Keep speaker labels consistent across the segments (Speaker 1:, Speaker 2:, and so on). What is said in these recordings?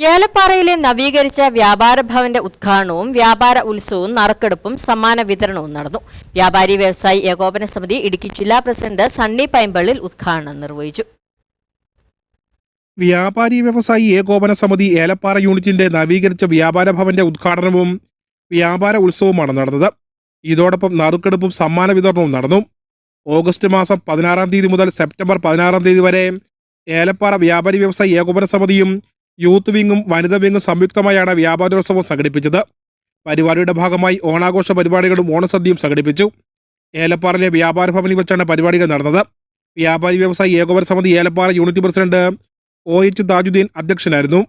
Speaker 1: ഏലപ്പാറയിലെ നവീകരിച്ച വ്യാപാര ഭവന്റെ ഉദ്ഘാടനവും വ്യാപാര ഉത്സവവും നറുക്കെടുപ്പും സമ്മാന വിതരണവും നടന്നു. വ്യാപാരി വ്യവസായി ഏകോപന സമിതി ഇടുക്കി ജില്ലാ പ്രസിഡന്റ് സണ്ണി പൈമ്പള്ളിൽ ഉദ്ഘാടനം നിർവഹിച്ചു.
Speaker 2: വ്യാപാരി വ്യവസായി ഏകോപന സമിതി ഏലപ്പാറ യൂണിറ്റിന്റെ നവീകരിച്ച വ്യാപാര ഭവന്റെ ഉദ്ഘാടനവും വ്യാപാര ഉത്സവവുമാണ് നടന്നത്. ഇതോടൊപ്പം നറുക്കെടുപ്പും സമ്മാന വിതരണവും നടന്നു. ഓഗസ്റ്റ് മാസം പതിനാറാം തീയതി മുതൽ സെപ്റ്റംബർ പതിനാറാം തീയതി വരെ ഏലപ്പാറ വ്യാപാരി വ്യവസായി ഏകോപന സമിതിയും യൂത്ത് വിങ്ങും വനിതാ വിങ്ങും സംയുക്തമായാണ് വ്യാപാരോത്സവം സംഘടിപ്പിച്ചത്. പരിപാടിയുടെ ഭാഗമായി ഓണാഘോഷ പരിപാടികളും ഓണസദ്യയും സംഘടിപ്പിച്ചു. ഏലപ്പാറയിലെ വ്യാപാര ഭവനിൽ വെച്ചാണ് പരിപാടികൾ നടന്നത്. വ്യാപാരി വ്യവസായി ഏകോപന സമിതി Elappara unit president O H Thajudheen അധ്യക്ഷനായിരുന്നു.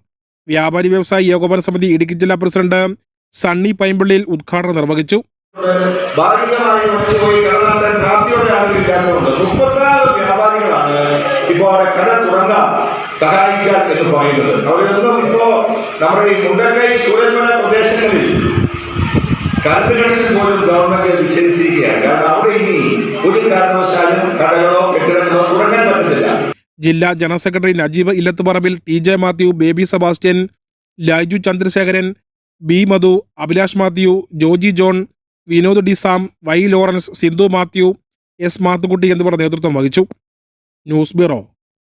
Speaker 2: വ്യാപാരി വ്യവസായി ഏകോപന സമിതി ഇടുക്കി ജില്ലാ പ്രസിഡന്റ് സണ്ണി പൈമ്പള്ളിയിൽ ഉദ്ഘാടനം നിർവഹിച്ചു.
Speaker 3: ഭാഗികമായി അവിടെ കട തുടങ്ങാൻ സഹായിച്ചാൽ എന്ന് പറയുന്നത്. എന്നും ഇപ്പോ നമ്മുടെ ഈ മുണ്ടക്കൈ ചൂരന്മല പ്രദേശങ്ങളിൽ കറണ്ട് കണക്ഷൻ പോലും ഗവൺമെന്റ് വിച്ഛേദിച്ചിരിക്കുകയാണ്. കാരണം അവിടെ ഇനി ഒരു കാരണവശാലും കടകളോ കെട്ടിടങ്ങളോ തുടങ്ങാൻ പറ്റത്തില്ല.
Speaker 2: ജില്ലാ general secretary Najeeb Illathuparambil T J Mathew Baby Sebastian Laiju Chandrasekharan B Madhu Abhilash Mathew Joji John Vinod disarm Y Lawrence Sindhu Mathew S Mathukutty എന്നിവർ നേതൃത്വം വഹിച്ചു. News bureau.